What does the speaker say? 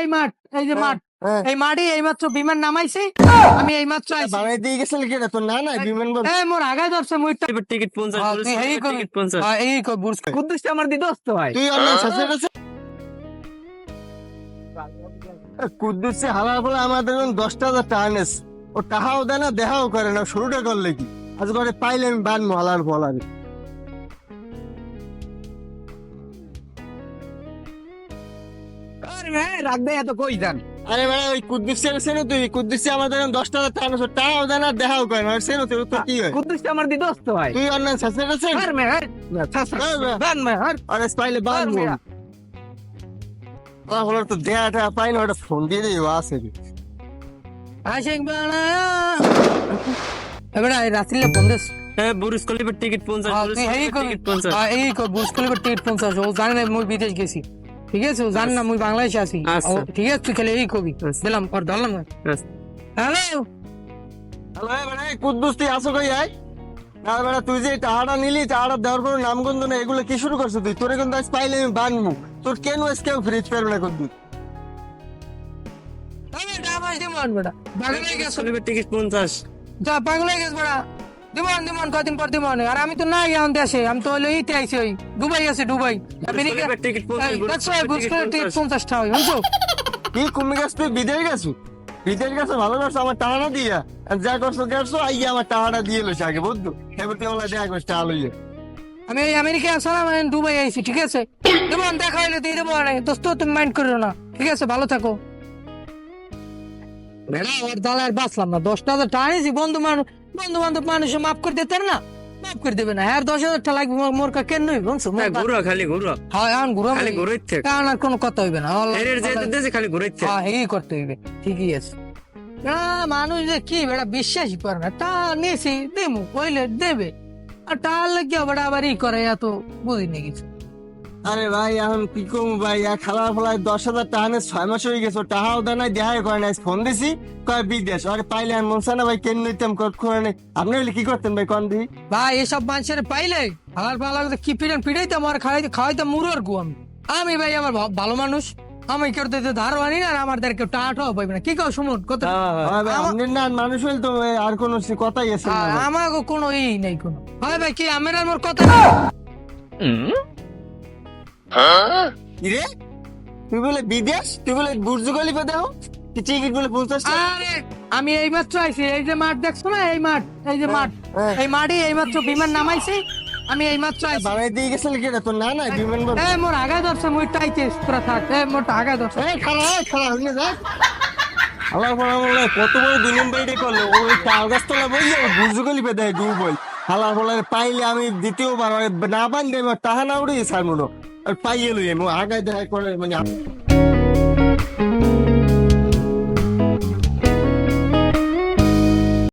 এই মাঠ এই যে মাঠ হ্যাঁ। এই মাঠে এইমাত্র বিমান নামাইছি আমি এইমাত্র আইছি। দিয়ে গেছিল কি তোর না না বিমান এই মোর আগায় ধরছে মুই এবার টিকিট পঞ্চাশ হ্যাঁ, তুই হ্যাঁ, এই কুদ্দুস আমার দি দোস্ত ভাই তুই কুদ্দুসে হালার বলে আমাদের দশটা হাজার টাকা নেস ও টাকাও দেয় না দেখাও করে না শুরুটা করলে কি? আজ করে পাইলে আমি বানবো হালার বলার আরে ভাই রাখ দে এত কই দেন আরে ভাই ওই কুদ্দুসে সেনে তুই কুদ্দুসে আমাদের দশটা টাকা টাকাও দেখাও করে না সেনে তুই তো কি হয়? কুদ্দুস আমার দি দোস্ত ভাই। তুই অনলাইন সাসে গেছে আর মে আর বান মে আর আরে পাইলে বানবো মিয়া। ওরা হলো তো দেয়াটা পাই না ওটা ফোন দিয়ে দিই আছে আশিক বানায়া এবারে রাত্রিলে বন্ধেস বুরুজ টিকিট তুই এই টিকিট ও জানে না মুই বিদেশ গেছি। ঠিক আছে জানে না মুই বাংলাদেশে আছি। আচ্ছা। ঠিক আছে তুই খালি এই কবি। আচ্ছা। দিলাম আর ধরলাম না। আচ্ছা। হ্যালো? হ্যালো মানে কুদ্দুস তুই আসো কই আয় না মানে তুই যে টাহাটা নিলি টাহাটা দেওয়ার কোনো নামগন্ধ না এগুলো কি শুরু করছ তুই? তোরে কিন্তু আজ পাইলে আমি বানবো। তোর কেন আজ কেউ ফ্রিজ পারবে না কুদ্দুস পাগল হয়ে গেছ। পঞ্চাশ। যা পাগল হয়ে গেছ বেটা দিমন দিমন কদিন পর দিমন। আর আমি তো না গিয়ে দেশে আমি তো হলো ইতে আইছি ওই দুবাই আছি দুবাই। আমেরিকা টিকিট পঞ্চাশ টিকিট পঞ্চাশটা বুঝছ? কি কমে গেছ তুই বিদেশ গেছো? বিদেশ গেছো ভালো করছ আমার টাহাটা দিয়া। যা করছ করছ আইয়া আমার টাহাটা দিয়ে আগে বুঝছ? এবার তুই আমার দেখা করছ টাহা লইয়া। আমি এই আমেরিকা আসলাম আমি দুবাই আইছি ঠিক আছে? দিমন দেখা হইলে দিয়ে দেবো দোস্ত তুমি মাইন্ড করো না ঠিক আছে? ভালো থাকো। বেড়া আর দালার বাঁচলাম না দশটা হাজার টাকা বন্ধু মানুষ বন্ধু বান্ধব মানুষ মাফ করে দিতে না? মাফ করে দেবে না। হ্যাঁ দশ হাজার টাকা লাগবে মোর- কা কেন নই হ্যাঁ ঘুরো খালি ঘুরো। হ্যাঁ এখন ঘুরো খালি ঘুরোই থেকে কারণ আর কোনো কথা হইবে না। এর যেতে দেশে খালি ঘুরোই থেকে হ্যাঁ এই করতে হইবে। ঠিকই আছে। না মানুষ যে কি বেড়া বিশ্বাসই করে না। তা নিয়েছি দেবো কইলে দেবে। আর টাকা লাগিয়ে বেড়া আবার ই করে এত বুঝি না কিছু। আরে ভাই এখন কি কম ভাই? এক খালা ফলায় দশ হাজার টাকা ছয় মাস হয়ে গেছে টাকাও দেয় নাই দেখাই করে নাই। ফোন দিছি কয় বিদেশ? আরে পাইলে আর মনসা না ভাই কেন নিতাম করে নাই। আপনি হলে কি করতেন ভাই কন দি ভাই এসব মানুষের পাইলে হালার পালা কি পিটান পিটাইতাম আর খাওয়াইতে খাওয়াইতাম মুরোর গু আমি। আমি ভাই আমার ভালো মানুষ। আমি কেউ তো ধার আনি না আর আমাদের কেউ পাইবে না। কি কাও শুনুন কত ভাই, আপনি না মানুষ হইলে তো আর কোনো কথাই আছে না ভাই। আমাকে কোনো ই নেই কোনো। হয় ভাই কি আমার আর মোর কথা? রে? তুই বলে বিদেশ? তুই বলে বুর্জ খলিফা দেখো তুই টিকিট বলে পঞ্চাশ আরে আমি এই মাত্র আইছি এই যে মাঠ দেখছ না? এই মাঠ এই যে মাঠ। হ্যাঁ। এই মাঠে এই মাত্র বিমান নামাইছি আমি এই মাত্র আইছি। বানাই দিয়ে গেছিল কি রে? তোর না না বিমান বল এই মোর আগায় ধরছে মুই টাইতে তোরা থাক। এই মোর আগায় ধরছে। এই খালা এই খালা হইনে যা। আল্লাহ পর আমলে কত বড় দুই নম্বর করলে। ওই তাল গাছ তোলা বই বুর্জ খলিফা দেয় ডু বই হালা বলে পাইলে আমি দ্বিতীয়বার না বান্ধে টাহা না উড়ে সার মনো আর পাইয়ে লই আমি আগায় দেখা করে মানে